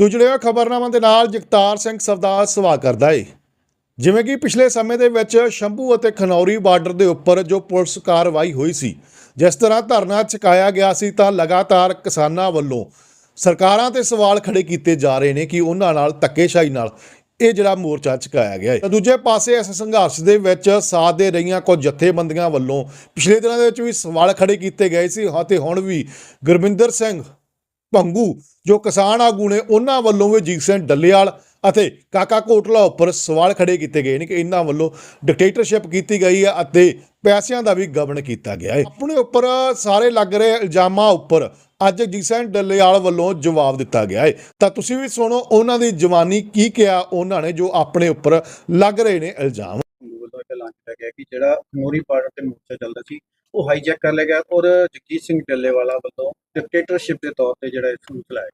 ਤੁਜੜਿਆ ਖਬਰਨਾਮਾ ਦੇ ਨਾਲ ਜਗਤਾਰ ਸਿੰਘ ਸਵਦਾਰ ਸਵਾਲ ਕਰਦਾ ਏ। ਜਿਵੇਂ ਕਿ ਪਿਛਲੇ ਸਮੇਂ ਦੇ ਵਿੱਚ ਸ਼ੰਭੂ ਅਤੇ ਖਨੌਰੀ ਬਾਰਡਰ ਦੇ ਉੱਪਰ ਜੋ ਪੁਲਿਸ ਕਾਰਵਾਈ ਹੋਈ ਸੀ, ਜਿਸ ਤਰ੍ਹਾਂ ਧਰਨਾ ਚੁਕਾਇਆ ਗਿਆ ਸੀ, ਤਾਂ ਲਗਾਤਾਰ ਕਿਸਾਨਾਂ ਵੱਲੋਂ ਸਰਕਾਰਾਂ ਤੇ ਸਵਾਲ ਖੜੇ ਕੀਤੇ ਜਾ ਰਹੇ ਨੇ ਕਿ ਉਹਨਾਂ ਨਾਲ ਧੱਕੇਸ਼ਾਹੀ ਨਾਲ ਇਹ ਜਿਹੜਾ ਮੋਰਚਾ ਚੁਕਾਇਆ ਗਿਆ ਹੈ ਤਾਂ ਦੂਜੇ ਪਾਸੇ ਇਸ ਸੰਘਰਸ਼ ਦੇ ਵਿੱਚ ਸਾਥ ਦੇ ਰਹੀਆਂ ਕੁਝ ਜਥੇਬੰਦੀਆਂ ਵੱਲੋਂ ਪਿਛਲੇ ਦਿਨਾਂ ਦੇ ਵਿੱਚ ਵੀ ਸਵਾਲ ਖੜੇ ਕੀਤੇ ਗਏ ਸੀ ਅਤੇ ਹੁਣ ਵੀ ਗੁਰਵਿੰਦਰ ਸਿੰਘ ਭੰਗੂ, ਜੋ ਕਿਸਾਨ ਆਗੂ ਨੇ ਉਹਨਾਂ ਵੱਲੋਂ ਵੀ ਜੀਤ ਸਿੰਘ ਡੱਲੇਵਾਲ ਅਤੇ ਕਾਕਾ ਕੋਟਲਾ ਉੱਪਰ ਸਵਾਲ ਖੜੇ ਕੀਤੇ ਗਏ ਨੇ ਕਿ ਇਹਨਾਂ ਵੱਲੋਂ ਡਿਕਟੇਟਰਸ਼ਿਪ ਕੀਤੀ ਗਈ ਹੈ ਅਤੇ ਪੈਸਿਆਂ ਦਾ ਵੀ ਗਬਨ ਕੀਤਾ ਗਿਆ ਹੈ। ਆਪਣੇ ਉੱਪਰ ਸਾਰੇ ਲੱਗ ਰਹੇ ਇਲਜ਼ਾਮਾਂ ਉੱਪਰ ਅੱਜ ਜੀਤ ਸਿੰਘ ਡੱਲੇਵਾਲ ਵੱਲੋਂ ਜਵਾਬ ਦਿੱਤਾ ਗਿਆ ਹੈ। ਤਾਂ ਤੁਸੀਂ ਵੀ ਸੁਣੋ, ਉਹਨਾਂ ਦੀ ਜਵਾਨੀ ਕੀ ਕਿਹਾ ਉਹਨਾਂ ਨੇ ਜੋ ਆਪਣੇ ਉੱਪਰ ਲੱਗ ਰਹੇ ਨੇ ਇਲਜ਼ਾਮ। ਵੱਲੋਂ ਐਲਾਨ ਕੀਤਾ ਗਿਆ ਕਿ ਜਿਹੜਾ ਖਨੌਰੀ ਬਾਰਡਰ ਤੇ ਮੋਰਚਾ ਚੱਲਦਾ ਸੀ ਉਹ ਹਾਈਜੈਕ ਕਰ ਲਿਆ ਗਿਆ ਔਰ ਜਗਜੀਤ ਸਿੰਘ ਡੱਲੇਵਾਲਾ ਵੱਲੋਂ ਡਿਕਟੇਟਰਸ਼ਿਪ ਦੇ ਤੌਰ ਤੇ ਜਿਹੜਾ ਇਸ ਨੂੰ ਚਲਾਇਆ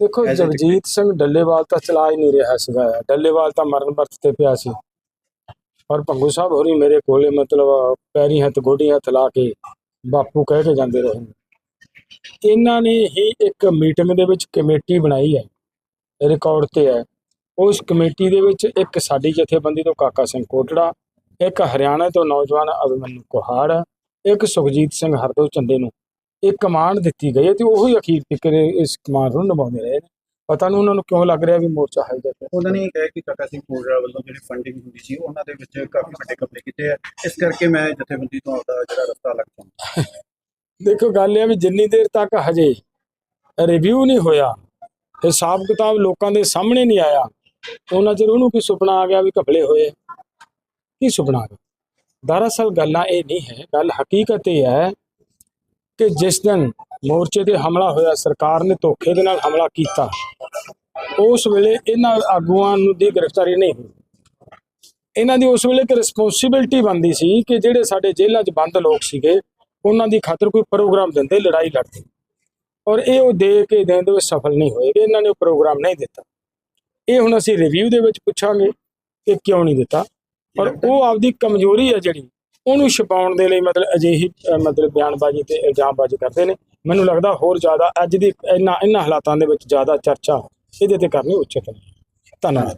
ਦੇਖੋ ਜਗਜੀਤ ਸਿੰਘ ਡੱਲੇਵਾਲ ਤਾਂ ਚਲਾ ਹੀ ਨਹੀਂ ਰਿਹਾ ਸੀਗਾ। ਡੱਲੇਵਾਲ ਤਾਂ ਮਰਨ ਵਰਤ ਤੇ ਪਿਆ ਸੀ। ਔਰ ਭੰਗੂ ਸਾਹਿਬ ਹੋਰੀ ਮੇਰੇ ਕੋਲੇ ਮਤਲਬ ਪੈਰੀ ਹੱਥ ਗੋਡੀ ਹੱਥ ਲਾ ਕੇ ਬਾਪੂ ਕਹਿ ਕੇ ਜਾਂਦੇ ਰਹੇ ਇਹਨਾਂ ਨੇ ਹੀ ਇੱਕ ਮੀਟਿੰਗ ਦੇ ਵਿੱਚ ਕਮੇਟੀ ਬਣਾਈ ਹੈ ਰਿਕਾਰਡ ਤੇ ਹੈ। ਉਸ ਕਮੇਟੀ ਦੇ ਵਿੱਚ ਇੱਕ ਸਾਡੀ ਜਥੇਬੰਦੀ ਤੋਂ ਕਾਕਾ ਸਿੰਘ ਕੋਟੜਾ ਇੱਕ ਹਰਿਆਣਾ ਤੋਂ ਨੌਜਵਾਨ ਅਭਿਮਨੂ ਕੋਹਾੜ ਇੱਕ ਸੁਖਜੀਤ ਸਿੰਘ ਹਰਦੋ ਚੰਦੇ ਨੂੰ ਇਹ ਕਮਾਂਡ ਦਿੱਤੀ ਗਈ ਹੈ ਤੇ ਉਹੀ ਅਖੀਰ ਤੱਕ ਇਸ ਕਮਾਂਡ ਨੂੰ ਨਿਭਾਉਂਦੇ ਰਹੇ ਨੇ। ਪਤਾ ਨਹੀਂ ਉਹਨਾਂ ਨੂੰ ਕਿਉਂ ਲੱਗ ਰਿਹਾ ਵੀ ਮੋਰਚਾ ਹਾਈਜੈਕ ਹੈ ਉਹਨਾਂ ਨੇ ਇਹ ਕਿਹਾ ਕਿ ਕਾਕਾ ਸਿੰਘ ਕੋਲਰਾ ਵੱਲੋਂ ਜਿਹੜੀ ਫੰਡਿੰਗ ਹੁੰਦੀ ਸੀ ਉਹਨਾਂ ਦੇ ਵਿੱਚ ਕਾਫੀ ਵੱਡੇ ਕਬਲੇ ਕੀਤੇ ਆ। ਇਸ ਕਰਕੇ ਮੈਂ ਜਥੇਬੰਦੀ ਤੋਂ ਆਪਦਾ ਜਿਹੜਾ ਰਸਤਾ ਲੱਗ ਦੇਖੋ ਗੱਲ ਇਹ ਆ ਵੀ ਜਿੰਨੀ ਦੇਰ ਤੱਕ ਹਜੇ ਰਿਵਿਊ ਨਹੀਂ ਹੋਇਆ ਹਿਸਾਬ ਕਿਤਾਬ ਲੋਕਾਂ ਦੇ ਸਾਹਮਣੇ ਨਹੀਂ ਆਇਆ ਉਹਨਾਂ ਚਿਰ ਉਹਨੂੰ ਕੀ ਸੁਪਨਾ ਆ ਗਿਆ ਵੀ ਘਪਲੇ ਹੋਏ। ਕੀ ਸੁਪਨਾ ਆ ਦਰਅਸਲ ਗੱਲਾਂ ਇਹ ਨਹੀਂ ਹੈ। ਗੱਲ ਹਕੀਕਤ ਇਹ ਹੈ ਕਿ ਜਿਸ ਦਿਨ ਮੋਰਚੇ ਤੇ ਹਮਲਾ ਹੋਇਆ, ਸਰਕਾਰ ਨੇ ਧੋਖੇ ਦੇ ਨਾਲ ਹਮਲਾ ਕੀਤਾ, ਉਸ ਵੇਲੇ ਇਹਨਾਂ ਆਗੂਆਂ ਨੂੰ ਦੀ ਗ੍ਰਿਫਤਾਰੀ ਨਹੀਂ ਹੋਈ। ਇਹਨਾਂ ਦੀ ਉਸ ਵੇਲੇ ਇੱਕ ਰਿਸਪੌਂਸਿਬਿਲਟੀ ਬਣਦੀ ਸੀ ਕਿ ਜਿਹੜੇ ਸਾਡੇ ਜੇਲ੍ਹਾਂ 'ਚ ਬੰਦ ਲੋਕ ਸੀਗੇ, ਉਹਨਾਂ ਦੀ ਖਾਤਰ ਕੋਈ ਪ੍ਰੋਗਰਾਮ ਦਿੰਦੇ, ਲੜਾਈ ਲੜਦੇ। ਔਰ ਇਹ ਉਹ ਦੇ ਕੇ ਦੇਣ ਦੇ ਵਿੱਚ ਸਫਲ ਨਹੀਂ ਹੋਏਗੇ ਇਹਨਾਂ ਨੇ ਉਹ ਪ੍ਰੋਗਰਾਮ ਨਹੀਂ ਦਿੱਤਾ। ਇਹ ਹੁਣ ਅਸੀਂ ਰਿਵਿਊ ਦੇ ਵਿੱਚ ਪੁੱਛਾਂਗੇ ਕਿ ਕਿਉਂ ਨਹੀਂ ਦਿੱਤਾ। ਔਰ ਉਹ ਆਪਦੀ ਕਮਜ਼ੋਰੀ ਹੈ ਜਿਹੜੀ ਉਹਨੂੰ ਛੁਪਾਉਣ ਦੇ ਲਈ ਮਤਲਬ ਅਜਿਹੀ ਮਤਲਬ ਬਿਆਨਬਾਜ਼ੀ ਤੇ ਇਲਜ਼ਾਮਬਾਜ਼ੀ ਕਰਦੇ ਨੇ। ਮੈਨੂੰ ਲੱਗਦਾ ਹੋਰ ਜ਼ਿਆਦਾ ਅੱਜ ਦੀ ਇਹਨਾਂ ਇਹਨਾਂ ਹਾਲਾਤਾਂ ਦੇ ਵਿੱਚ ਜ਼ਿਆਦਾ ਚਰਚਾ ਇਹਦੇ ਤੇ ਕਰਨੀ ਉਚਿਤ ਨਹੀਂ। ਧੰਨਵਾਦ।